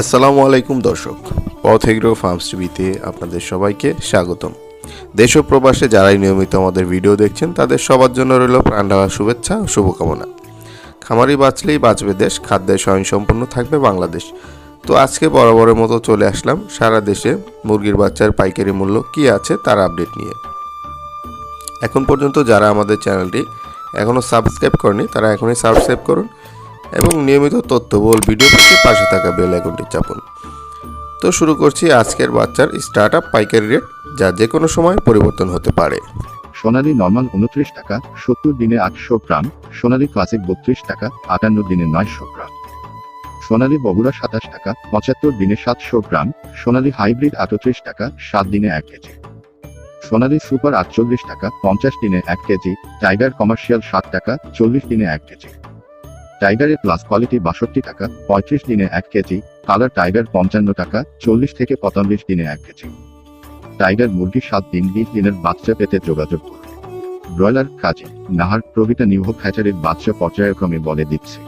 আসসালামু আলাইকুম দর্শক পথ এগ্রো ফার্মস টিভিতে আপনাদের সবাইকে স্বাগতম। দেশ ও প্রবাসে যারাই নিয়মিত আমাদের ভিডিও দেখছেন, তাদের সবার জন্য রইল প্রাণঢালা শুভেচ্ছা ও শুভকামনা। খামারি বাঁচলেই বাঁচবে দেশ খাদ্যে স্বয়ংসম্পন্ন থাকবে বাংলাদেশ। তো আজকে বরাবরের মতো চলে আসলাম সারা দেশে মুরগির বাচ্চার পাইকারি মূল্য কী আছে তার আপডেট নিয়ে। এখন পর্যন্ত যারা আমাদের চ্যানেলটি এখনও সাবস্ক্রাইব করেনি তারা এখনই সাবস্ক্রাইব করুন। এবং নিয়মিত তথ্যবহুল ভিডিও পেতে পাশে থাকা বেল আইকনটি চাপুন। তো শুরু করছি আজকের বাচ্চার স্টার্ট আপ পাইকারি রেট, যা যে কোনো সময় পরিবর্তন হতে পারে। সোনালী নর্মাল উনত্রিশ টাকা, সত্তর দিনে আটশো গ্রাম, সোনালী ক্লাসিক বত্রিশ টাকা, আটান্ন দিনে নয়শো গ্রাম। সোনালী বগুড়া সাতাশ টাকা, পঁচাত্তর দিনে সাতশো গ্রাম, সোনালী হাইব্রিড আটত্রিশ টাকা, সাত দিনে এক কেজি। সোনালী সুপার আটচল্লিশ টাকা, পঞ্চাশ দিনে এক কেজি, টাইগার কমার্শিয়াল সাত টাকা, চল্লিশ দিনে এক কেজি। টাইগারের প্লাস কোয়ালিটি বাষট্টি টাকা, পঁয়ত্রিশ দিনে এক কেজি কালার টাইগার পঞ্চান্ন টাকা, চল্লিশ থেকে পঁয়তাল্লিশ দিনে এক কেজি টাইগার মুরগি সাত দিন, বিশ দিনের বাচ্চা পেতে যোগাযোগ করুন। ব্রয়লার কাজে, নাহার প্রভৃতা নিউহ ফ্যাচারের বাচ্চা পর্যায়ক্রমে বলে দিচ্ছে।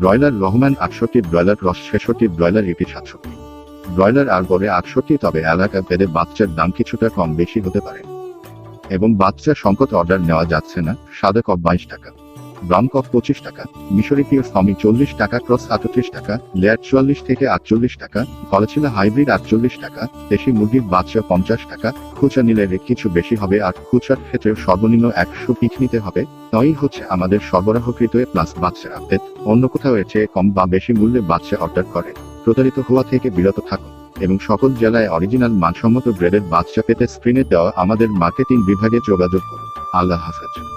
ব্রয়লার রহমান আটষট্টি ব্রয়লার রস ছেষট্টি ব্রয়লার এপি সাতষট্টি। ব্রয়লার আর বলে আটষট্টি, তবে এলাকা ভেদে বাচ্চার দাম কিছুটা কম বেশি হতে পারে। এবং বাচ্চা সংকট অর্ডার নেওয়া যাচ্ছে না, সাদা কপ বাইশ টাকা। ব্রাউন কপ পঁচিশ টাকা মিশরি পিওর ফমি চল্লিশ টাকা, ক্রস আটত্রিশ টাকা, লেয়ার চুয়াল্লিশ থেকে আটচল্লিশ টাকা গলাছিলা হাইব্রিড আটচল্লিশ টাকা, দেশি মুরগির বাচ্চা পঞ্চাশ টাকা, খুচরা নিলে কিছু বেশি হবে আর খুচরার ক্ষেত্রে সর্বনিম্ন একশো পিক নিতে হবে। তাই হচ্ছে আমাদের সরবরাহকৃত প্লাস বাচ্চা আপডেট অন্য কোথাও এর চেয়ে কম বা বেশি মূল্যে বাচ্চা অর্ডার করে। প্রতারিত হওয়া থেকে বিরত থাকুন। এবং সকল জেলায় অরিজিনাল মানসম্মত গ্রেডের বাচ্চা পেতে স্ক্রিনে দেওয়া আমাদের মার্কেটিং বিভাগে যোগাযোগ করুন। আল্লাহ হাফেজ।